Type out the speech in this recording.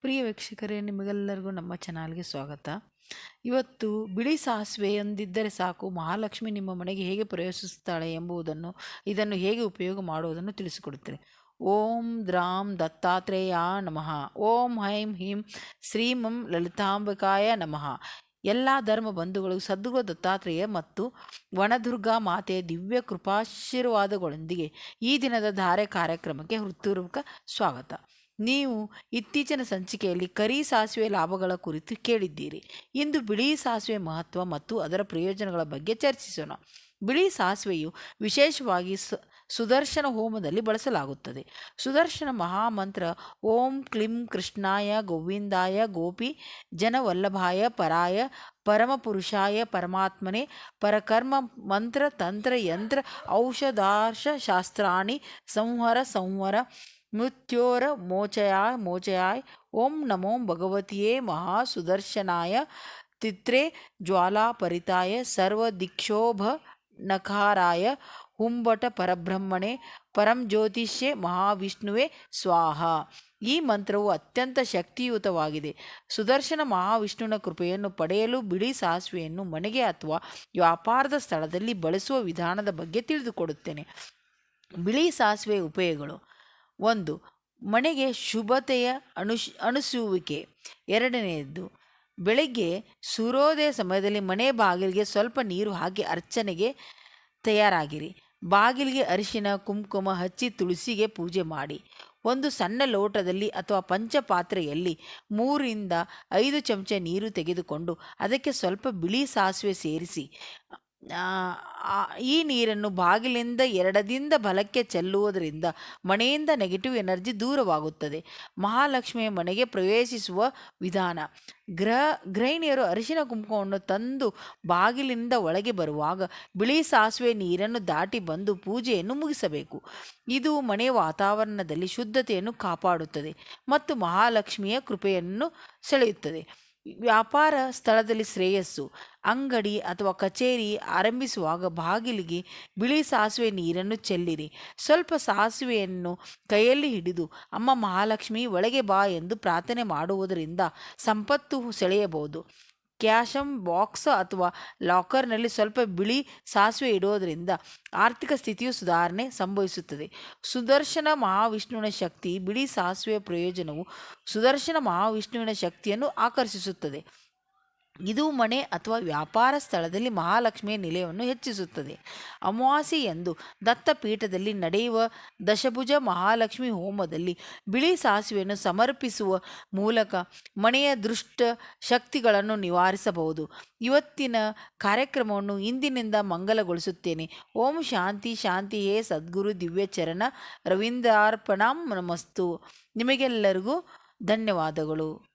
ಪ್ರಿಯ ವೀಕ್ಷಕರೇ, ನಿಮಗೆಲ್ಲರಿಗೂ ನಮ್ಮ ಚಾನಲ್ಗೆ ಸ್ವಾಗತ. ಇವತ್ತು ಬಿಳಿ ಸಾಸಿವೆಯೊಂದಿದ್ದರೆ ಸಾಕು, ಮಹಾಲಕ್ಷ್ಮಿ ನಿಮ್ಮ ಮನೆಗೆ ಹೇಗೆ ಪ್ರವೇಶಿಸುತ್ತಾಳೆ ಎಂಬುದನ್ನು ಇದನ್ನು ಹೇಗೆ ಉಪಯೋಗ ಮಾಡುವುದನ್ನು ತಿಳಿಸಿಕೊಡುತ್ತೇನೆ. ಓಂ ದ್ರಾಂ ದತ್ತಾತ್ರೇಯ ನಮಃ. ಓಂ ಹೈಂ ಹೀಂ ಶ್ರೀಮಂ ಲಲಿತಾಂಬಿಕಾಯ ನಮಃ. ಎಲ್ಲ ಧರ್ಮ ಬಂಧುಗಳು ಸದ್ಗುರು ದತ್ತಾತ್ರೇಯ ಮತ್ತು ವನದುರ್ಗಾ ಮಾತೆಯ ದಿವ್ಯ ಕೃಪಾಶೀರ್ವಾದಗಳೊಂದಿಗೆ ಈ ದಿನದ ಧಾರೆ ಕಾರ್ಯಕ್ರಮಕ್ಕೆ ಹೃತ್ಪೂರ್ವಕ ಸ್ವಾಗತ. ನೀವು ಇತ್ತೀಚಿನ ಸಂಚಿಕೆಯಲ್ಲಿ ಕರಿ ಸಾಸಿವೆ ಲಾಭಗಳ ಕುರಿತು ಕೇಳಿದ್ದೀರಿ. ಇಂದು ಬಿಳಿ ಸಾಸಿವೆ ಮಹತ್ವ ಮತ್ತು ಅದರ ಪ್ರಯೋಜನಗಳ ಬಗ್ಗೆ ಚರ್ಚಿಸೋಣ. ಬಿಳಿ ಸಾಸಿವೆಯು ವಿಶೇಷವಾಗಿ ಸುದರ್ಶನ ಹೋಮದಲ್ಲಿ ಬಳಸಲಾಗುತ್ತದೆ. ಸುದರ್ಶನ ಮಹಾಮಂತ್ರ ಓಂ ಕ್ಲಿಂ ಕೃಷ್ಣಾಯ ಗೋವಿಂದಾಯ ಗೋಪಿ ಜನವಲ್ಲಭಾಯ ಪರಾಯ ಪರಮಪುರುಷಾಯ ಪರಮಾತ್ಮನೆ ಪರಕರ್ಮ ಮಂತ್ರ ತಂತ್ರ ಯಂತ್ರ ಔಷಧಾರ್ಶ ಶಾಸ್ತ್ರಾಣಿ ಸಂಹರ ಸಂವರ ಮೃತ್ಯೋರ ಮೋಚಯಾಯ್ ಮೋಚಯಾಯ್ ಓಂ ನಮೋ ಭಗವತಿಯೇ ಮಹಾಸುದರ್ಶನಾಯ ತಿತ್ರೆ ಜ್ವಾಲಾಪರಿತಾಯ ನಖಾರಾಯ ಹುಂಬಟ ಪರಬ್ರಹ್ಮಣೆ ಪರಂ ಜ್ಯೋತಿಷ್ಯೆ ಮಹಾವಿಷ್ಣುವೆ ಸ್ವಾಹ ಈ ಮಂತ್ರವು ಅತ್ಯಂತ ಶಕ್ತಿಯುತವಾಗಿದೆ. ಸುದರ್ಶನ ಮಹಾವಿಷ್ಣುವಿನ ಕೃಪೆಯನ್ನು ಪಡೆಯಲು ಬಿಳಿ ಸಾಸಿವೆಯನ್ನು ಮನೆಗೆ ಅಥವಾ ವ್ಯಾಪಾರದ ಸ್ಥಳದಲ್ಲಿ ಬಳಸುವ ವಿಧಾನದ ಬಗ್ಗೆ ತಿಳಿದುಕೊಡುತ್ತೇನೆ. ಬಿಳಿ ಸಾಸಿವೆ ಉಪಯೋಗಗಳು. ಒಂದು, ಮನೆಗೆ ಶುಭತೆಯ ಅನುಶ್, ಅಣಿಸುವಿಕೆ. ಎರಡನೆಯದ್ದು, ಬೆಳಗ್ಗೆ ಸೂರ್ಯೋದಯ ಸಮಯದಲ್ಲಿ ಮನೆ ಬಾಗಿಲಿಗೆ ಸ್ವಲ್ಪ ನೀರು ಹಾಕಿ ಅರ್ಚನೆಗೆ ತಯಾರಾಗಿರಿ. ಬಾಗಿಲಿಗೆ ಅರಿಶಿನ, ಕುಂಕುಮ ಹಚ್ಚಿ ತುಳಸಿಗೆ ಪೂಜೆ ಮಾಡಿ. ಒಂದು ಸಣ್ಣ ಲೋಟದಲ್ಲಿ ಅಥವಾ ಪಂಚಪಾತ್ರೆಯಲ್ಲಿ ಮೂರಿಂದ ಐದು ಚಮಚ ನೀರು ತೆಗೆದುಕೊಂಡು ಅದಕ್ಕೆ ಸ್ವಲ್ಪ ಬಿಳಿ ಸಾಸಿವೆ ಸೇರಿಸಿ. ಈ ನೀರನ್ನು ಬಾಗಿಲಿಂದ ಎರಡದಿಂದ ಬಲಕ್ಕೆ ಚೆಲ್ಲುವುದರಿಂದ ಮನೆಯಿಂದ ನೆಗೆಟಿವ್ ಎನರ್ಜಿ ದೂರವಾಗುತ್ತದೆ. ಮಹಾಲಕ್ಷ್ಮಿಯ ಮನೆಗೆ ಪ್ರವೇಶಿಸುವ ವಿಧಾನ ಗ್ರಹ ಗೃಹಿಣಿಯರು ಅರಿಶಿನ ಕುಂಕುಮವನ್ನು ತಂದು ಬಾಗಿಲಿನಿಂದ ಒಳಗೆ ಬರುವಾಗ ಬಿಳಿ ಸಾಸಿವೆ ನೀರನ್ನು ದಾಟಿ ಬಂದು ಪೂಜೆಯನ್ನು ಮುಗಿಸಬೇಕು. ಇದು ಮನೆಯ ವಾತಾವರಣದಲ್ಲಿ ಶುದ್ಧತೆಯನ್ನು ಕಾಪಾಡುತ್ತದೆ ಮತ್ತು ಮಹಾಲಕ್ಷ್ಮಿಯ ಕೃಪೆಯನ್ನು ಸೆಳೆಯುತ್ತದೆ. ವ್ಯಾಪಾರ ಸ್ಥಳದಲ್ಲಿ ಶ್ರೇಯಸ್ಸು ಅಂಗಡಿ ಅಥವಾ ಕಚೇರಿ ಆರಂಭಿಸುವಾಗ ಬಾಗಿಲಿಗೆ ಬಿಳಿ ಸಾಸಿವೆ ನೀರನ್ನು ಚೆಲ್ಲಿರಿ. ಸ್ವಲ್ಪ ಸಾಸಿವೆಯನ್ನು ಕೈಯಲ್ಲಿ ಹಿಡಿದು, ಅಮ್ಮ ಮಹಾಲಕ್ಷ್ಮಿ, ಒಳಗೆ ಬಾ ಎಂದು ಪ್ರಾರ್ಥನೆ ಮಾಡುವುದರಿಂದ ಸಂಪತ್ತು ಸೆಳೆಯಬಹುದು. ಕ್ಯಾಶಮ್ ಬಾಕ್ಸ್ ಅಥವಾ ಲಾಕರ್ನಲ್ಲಿ ಸ್ವಲ್ಪ ಬಿಳಿ ಸಾಸಿವೆ ಇಡೋದರಿಂದ ಆರ್ಥಿಕ ಸ್ಥಿತಿಯು ಸುಧಾರಣೆ ಸಂಭವಿಸುತ್ತದೆ. ಸುದರ್ಶನ ಮಹಾವಿಷ್ಣುವಿನ ಶಕ್ತಿ, ಬಿಳಿ ಸಾಸಿವೆಯ ಪ್ರಯೋಜನವು ಸುದರ್ಶನ ಮಹಾವಿಷ್ಣುವಿನ ಶಕ್ತಿಯನ್ನು ಆಕರ್ಷಿಸುತ್ತದೆ. ಇದು ಮನೆ ಅಥವಾ ವ್ಯಾಪಾರ ಸ್ಥಳದಲ್ಲಿ ಮಹಾಲಕ್ಷ್ಮಿಯ ನಿಲಯವನ್ನು ಹೆಚ್ಚಿಸುತ್ತದೆ. ಅಮಾವಾಸ್ಯೆಯಂದು ದತ್ತಪೀಠದಲ್ಲಿ ನಡೆಯುವ ದಶಭುಜ ಮಹಾಲಕ್ಷ್ಮಿ ಹೋಮದಲ್ಲಿ ಬಿಳಿ ಸಾಸಿವೆಯನ್ನು ಸಮರ್ಪಿಸುವ ಮೂಲಕ ಮನೆಯ ದುಷ್ಟ ಶಕ್ತಿಗಳನ್ನು ನಿವಾರಿಸಬಹುದು. ಇವತ್ತಿನ ಕಾರ್ಯಕ್ರಮವನ್ನು ಇಂದಿನಿಂದ ಮಂಗಲಗೊಳಿಸುತ್ತೇನೆ. ಓಂ ಶಾಂತಿ ಶಾಂತಿ ಹೇ ಸದ್ಗುರು, ದಿವ್ಯ ಚರಣ, ರವೀಂದ್ರಾರ್ಪಣಂ ನಮಸ್ತು. ನಿಮಗೆಲ್ಲರಿಗೂ ಧನ್ಯವಾದಗಳು.